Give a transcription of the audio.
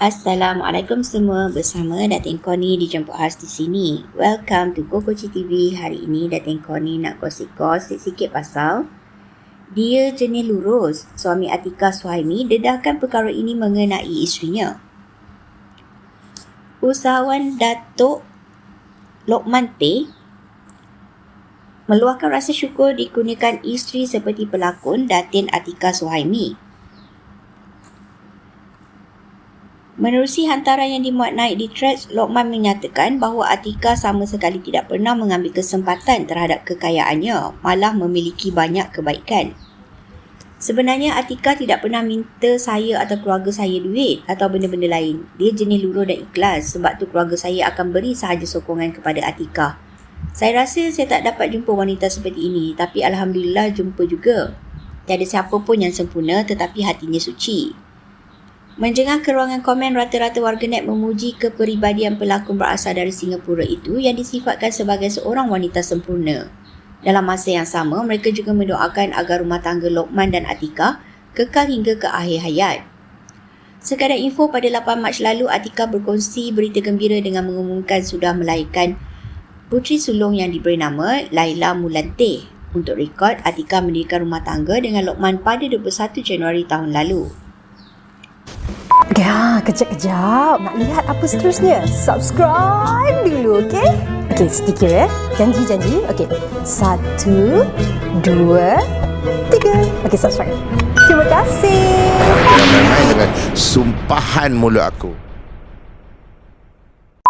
Assalamualaikum semua bersama Datin Koni di Jemput Khas di sini. Welcome to Kokoci TV. Hari ini Datin Koni nak gosip-gosip sikit pasal dia jenis lurus. Suami Atika Suhaimi dedahkan perkara ini mengenai isterinya. Usahawan Datuk Lokman T meluahkan rasa syukur dikurniakan isteri seperti pelakon Datin Atika Suhaimi. Menerusi hantaran yang dimuat naik di threads, Lokman menyatakan bahawa Atika sama sekali tidak pernah mengambil kesempatan terhadap kekayaannya, malah memiliki banyak kebaikan. Sebenarnya Atika tidak pernah minta saya atau keluarga saya duit atau benda-benda lain. Dia jenis luruh dan ikhlas sebab tu keluarga saya akan beri sahaja sokongan kepada Atika. Saya rasa saya tak dapat jumpa wanita seperti ini tapi Alhamdulillah jumpa juga. Tiada siapa pun yang sempurna tetapi hatinya suci. Menjengah ke ruangan komen rata-rata warganet memuji kepribadian pelakon berasal dari Singapura itu yang disifatkan sebagai seorang wanita sempurna. Dalam masa yang sama, mereka juga mendoakan agar rumah tangga Lokman dan Atika kekal hingga ke akhir hayat. Sekadar info pada 8 Mac lalu, Atika berkongsi berita gembira dengan mengumumkan sudah melahirkan putri sulung yang diberi nama Laila Mulante. Untuk rekod, Atika mendirikan rumah tangga dengan Lokman pada 21 Januari tahun lalu. Ya, kejap-kejap. Nak lihat apa seterusnya? Subscribe dulu, okey? Okey, sedikit ya. Janji-janji. Okey. Satu, dua, tiga. Okey, subscribe. Terima kasih. Dengan sumpahan mulut aku.